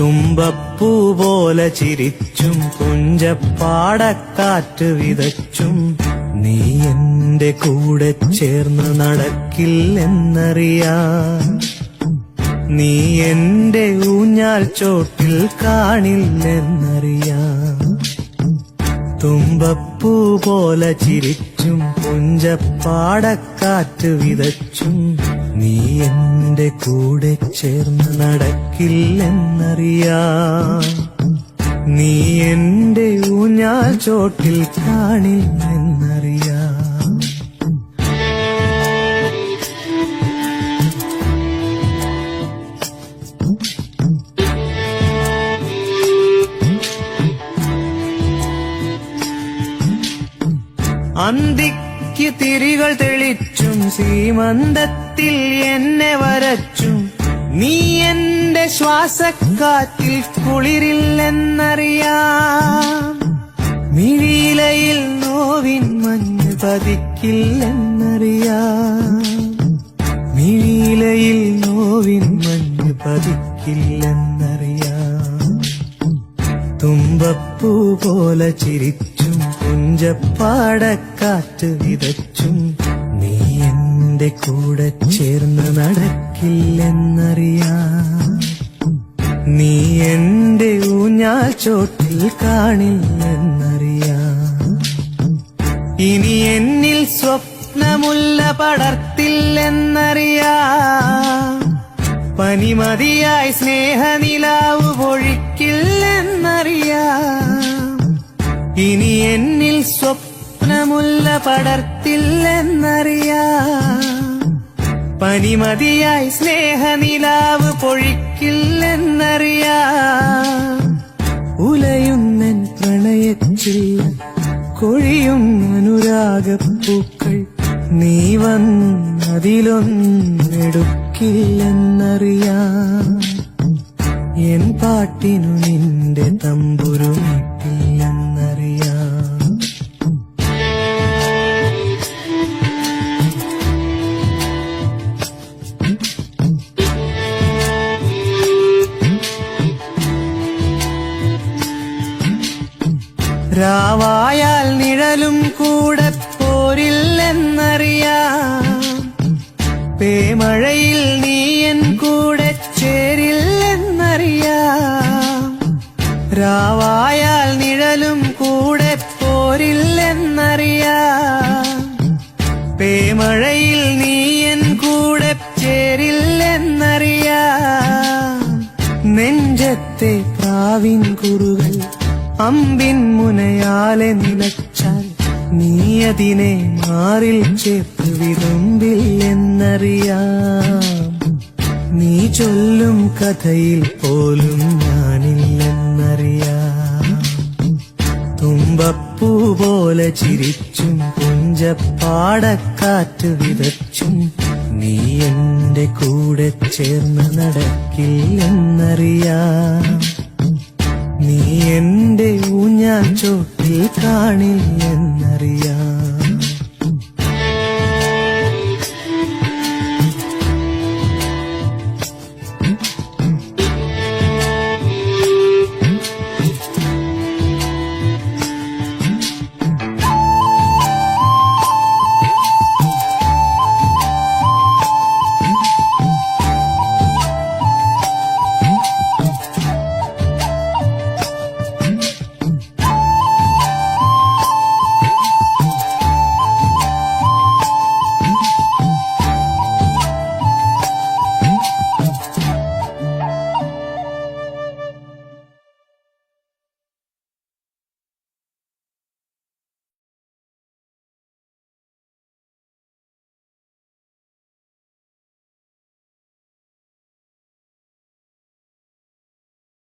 തുമ്പപ്പൂ പോലെ ചിരിച്ചും പുഞ്ചപ്പാടക്കാറ്റ് വിതച്ചും നീ എന്റെ കൂടെ ചേർന്ന് നടക്കില്ലെന്നറിയാൻ. നീ എന്റെ ഊഞ്ഞാൽ ചോട്ടിൽ കാണില്ലെന്നറിയാം തുമ്പപ്പൂ പോലെ ചിരിച്ചും പുഞ്ചപ്പാടക്കാറ്റ് വിതച്ചും നീ എന്റെ കൂടെ ചേർന്ന് നടക്കില്ലെന്നറിയാം. നീ എന്റെ ഊഞ്ഞാൽ ചോട്ടിൽ കാണില്ലെന്നറിയാം. അന്തിക്ക് തിരികൾ തെളിച്ചും സീമന്തത്തിൽ എന്നെ വരച്ചു. നീ എന്റെ ശ്വാസക്കാറ്റിൽ കുളിരില്ലെന്നറിയാം. മിഴിയിലയിൽ നോവിൻ മഞ്ഞ് പതിക്കില്ലെന്നറിയാം. മിഴിയിലയിൽ നോവിൻ മഞ്ഞ് പതിക്കില്ലെന്നറിയാം. തുമ്പപ്പൂ പോലെ ചിരിച്ചും പുഞ്ചപ്പാടക്കാറ്റ് വിതച്ചും നീ എന്റെ കൂടെ ചേർന്ന് നടക്കില്ലെന്നറിയാം. നീ എന്റെ ഊഞ്ഞാൽ ചോട്ടിൽ കാണില്ലെന്നറിയാം. ഇനി എന്നിൽ സ്വപ്നമുല്ല പടർത്തില്ലെന്നറിയാം. പനിമതിയായി സ്നേഹനിലാവ് പൊഴിക്കില്ലെന്നറിയാം. ഇനി എന്നിൽ സ്വപ്നമുല്ല പടർത്തില്ലെന്നറിയാം പനിമതിയായി സ്നേഹനിലാവ് പൊഴിക്കില്ലെന്നറിയാം. ഉലയുന്നൻ പ്രണയത്തിൽ കൊഴിയും അനുരാഗപ്പൂക്കൾ നീ വന്നതിലൊന്നെടുക്കില്ലെന്നറിയാം എൻ പാട്ടിനു നിന്റെ തമ്പുരുമിട്ടില്ലെന്നറിയാം രാവായാൽ നിഴലും കൂടെ പോരില്ലെന്നറിയാം. പേമഴയിൽ നീ എൻ കൂടെ ചേരില്ലെന്നറിയാം. രാവായാൽ നിഴലും കൂടെ പോരില്ലെന്നറിയാം. പേമഴയിൽ നീ എൻ കൂടെ ചേരില്ലെന്നറിയാം. നെഞ്ചത്തെ പ്രാവിൻ കുറുകൾ അമ്പിൻ മുനയാലെ നിലച്ചാൽ നീ അതിനെ മാറിൽ ചേർത്ത് എന്നറിയാം. നീ ചൊല്ലും കഥയിൽ പോലും ഞാനില്ലെന്നറിയാം. തുമ്പപ്പൂ പോലെ ചിരിച്ചും പുഞ്ചപ്പാടക്കാറ്റ് വിതച്ചും നീ എന്റെ കൂടെ ചേർന്ന് നടക്കില്ലെന്നറിയാം. നീ എന്റെ ചുട്ടി ചൂട്ടിക്കാണില്ലെന്നറിയാം